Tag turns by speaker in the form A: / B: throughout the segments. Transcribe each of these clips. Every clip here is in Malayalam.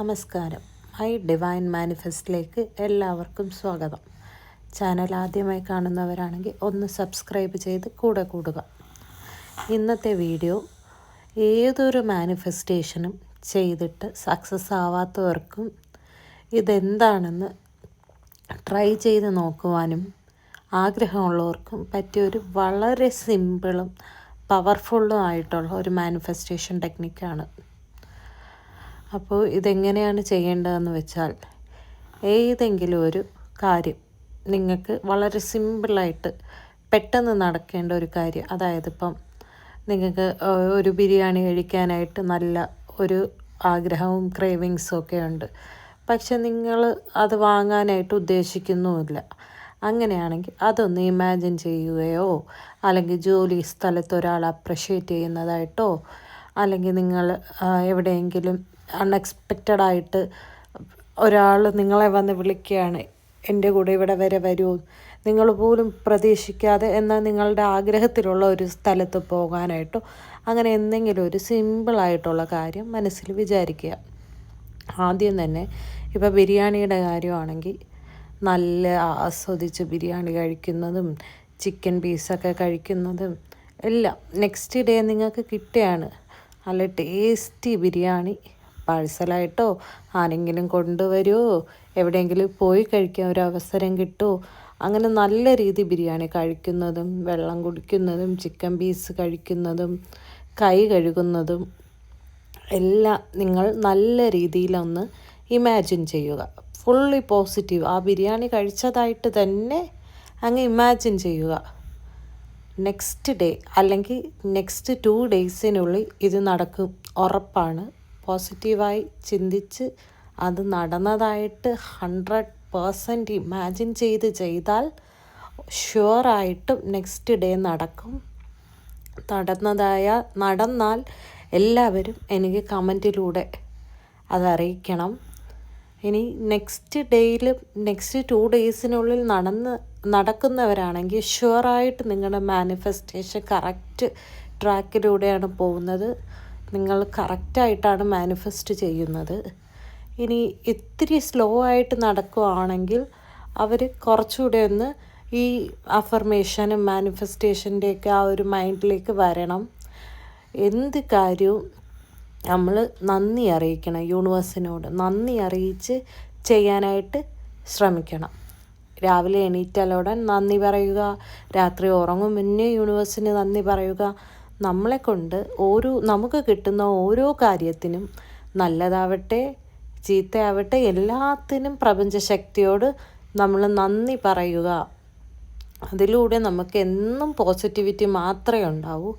A: നമസ്കാരം. മൈ ഡിവൈൻ മാനിഫെസ്റ്റിലേക്ക് എല്ലാവർക്കും സ്വാഗതം. ചാനൽ ആദ്യമായി കാണുന്നവരാണെങ്കിൽ ഒന്ന് സബ്സ്ക്രൈബ് ചെയ്ത് കൂടെ കൂടുക. ഇന്നത്തെ വീഡിയോ ഏതൊരു മാനിഫെസ്റ്റേഷനും ചെയ്തിട്ട് സക്സസ് ആവാത്തവർക്കും ഇതെന്താണെന്ന് ട്രൈ ചെയ്ത് നോക്കുവാനും ആഗ്രഹമുള്ളവർക്കും പറ്റിയൊരു വളരെ സിമ്പിളും പവർഫുള്ളും ആയിട്ടുള്ള ഒരു മാനിഫെസ്റ്റേഷൻ ടെക്നിക്കാണ് അപ്പോൾ ഇതെങ്ങനെയാണ് ചെയ്യേണ്ടതെന്ന് വെച്ചാൽ ഏതെങ്കിലും ഒരു കാര്യം നിങ്ങൾക്ക് വളരെ സിമ്പിളായിട്ട് പെട്ടെന്ന് നടക്കേണ്ട ഒരു കാര്യം. അതായത് ഇപ്പം നിങ്ങൾക്ക് ഒരു ബിരിയാണി കഴിക്കാനായിട്ട് നല്ല ഒരു ആഗ്രഹവും ക്രേവിങ്സും ഒക്കെ ഉണ്ട്. പക്ഷെ നിങ്ങൾ അത് വാങ്ങാനായിട്ട് ഉദ്ദേശിക്കുന്നുമില്ല. അങ്ങനെയാണെങ്കിൽ അതൊന്ന് ഇമാജിൻ ചെയ്യുകയോ അല്ലെങ്കിൽ ജോലി സ്ഥലത്ത് ഒരാൾ അപ്രിഷ്യേറ്റ് ചെയ്യുന്നതായിട്ടോ അല്ലെങ്കിൽ നിങ്ങൾ എവിടെയെങ്കിലും അൺഎക്സ്പെക്റ്റഡ് ആയിട്ട് ഒരാൾ നിങ്ങളെ വന്ന് വിളിക്കുകയാണ് എന്റെ കൂടെ ഇവിടെ വരെ വരൂ. നിങ്ങൾ പോലും പ്രതീക്ഷിക്കാതെ എന്നാൽ നിങ്ങളുടെ ആഗ്രഹത്തിലുള്ള ഒരു സ്ഥലത്ത് പോകാനായിട്ടോ. അങ്ങനെ എന്തെങ്കിലും ഒരു സിമ്പിളായിട്ടുള്ള കാര്യം മനസ്സിൽ വിചാരിക്കുക. ആദ്യം തന്നെ ഇപ്പോൾ ബിരിയാണിയുടെ കാര്യമാണെങ്കിൽ നല്ല ആസ്വദിച്ച് ബിരിയാണി കഴിക്കുന്നതും ചിക്കൻ പീസൊക്കെ കഴിക്കുന്നതും എല്ലാം നെക്സ്റ്റ് ഡേ നിങ്ങൾക്ക് കിട്ടുകയാണ് നല്ല ടേസ്റ്റി ബിരിയാണി. പാഴ്സലായിട്ടോ ആരെങ്കിലും കൊണ്ടുവരുമോ എവിടെയെങ്കിലും പോയി കഴിക്കാൻ ഒരു അവസരം കിട്ടുമോ അങ്ങനെ നല്ല രീതി ബിരിയാണി കഴിക്കുന്നതും വെള്ളം കുടിക്കുന്നതും ചിക്കൻ പീസ് കഴിക്കുന്നതും കൈ കഴുകുന്നതും എല്ലാം നിങ്ങൾ നല്ല രീതിയിലൊന്ന് ഇമാജിൻ ചെയ്യുക. ഫുള്ളി പോസിറ്റീവ് ആ ബിരിയാണി കഴിച്ചതായിട്ട് തന്നെ അങ്ങ് ഇമാജിൻ ചെയ്യുക. നെക്സ്റ്റ് ഡേ അല്ലെങ്കിൽ നെക്സ്റ്റ് ടു ഡേയ്സിനുള്ളിൽ ഇത് നടക്കും. ഉറപ്പാണ്. പോസിറ്റീവായി ചിന്തിച്ച് അത് നടന്നതായിട്ട് ഹൺഡ്രഡ് പേഴ്സന്റ് ഇമാജിൻ ചെയ്ത് ചെയ്താൽ ഷുവറായിട്ടും നെക്സ്റ്റ് ഡേ നടക്കും. നടന്നതായ നടന്നാൽ എല്ലാവരും എനിക്ക് കമന്റിലൂടെ അതറിയിക്കണം ഇനി നെക്സ്റ്റ് ഡേയിൽ നെക്സ്റ്റ് ടു ഡേയ്സിനുള്ളിൽ നടന്ന് നടക്കുന്നവരാണെങ്കിൽ ഷുവറായിട്ട് നിങ്ങളുടെ മാനിഫെസ്റ്റേഷൻ കറക്റ്റ് ട്രാക്കിലൂടെയാണ് പോകുന്നത്. നിങ്ങൾ കറക്റ്റായിട്ടാണ് മാനിഫെസ്റ്റ് ചെയ്യുന്നത്. ഇനി ഇത്തിരി സ്ലോ ആയിട്ട് നടക്കുകയാണെങ്കിൽ അവർ കുറച്ചുകൂടെ ഒന്ന് ഈ അഫർമേഷനും മാനിഫെസ്റ്റേഷന്റെയൊക്കെ ആ ഒരു മൈൻഡിലേക്ക് വരണം. എന്ത് കാര്യവും നമ്മൾ നന്ദി അറിയിക്കണം യൂണിവേഴ്സിനോട് നന്ദി അറിയിച്ച് ചെയ്യാനായിട്ട് ശ്രമിക്കണം. രാവിലെ എണീറ്റാലോടൻ നന്ദി പറയുക. രാത്രി ഉറങ്ങും മുന്നേ യൂണിവേഴ്സിന് നന്ദി പറയുക. നമ്മളെ കൊണ്ട് ഓരോ നമുക്ക് കിട്ടുന്ന ഓരോ കാര്യത്തിനും നല്ലതാവട്ടെ ചീത്തയാവട്ടെ എല്ലാത്തിനും പ്രപഞ്ചശക്തിയോട് നമ്മൾ നന്ദി പറയുക. അതിലൂടെ നമുക്ക് എന്നും പോസിറ്റിവിറ്റി മാത്രമേ ഉണ്ടാവൂ.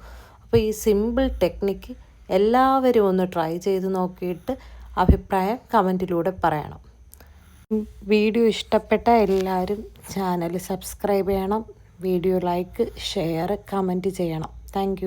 A: അപ്പോൾ ഈ സിമ്പിൾ ടെക്നിക്ക് എല്ലാവരും ഒന്ന് ട്രൈ ചെയ്ത് നോക്കിയിട്ട് അഭിപ്രായം കമന്റിലൂടെ പറയണം. വീഡിയോ ഇഷ്ടപ്പെട്ട എല്ലാവരും ചാനൽ സബ്സ്ക്രൈബ് ചെയ്യണം. വീഡിയോ ലൈക്ക് ഷെയർ കമന്റ് ചെയ്യണം. താങ്ക്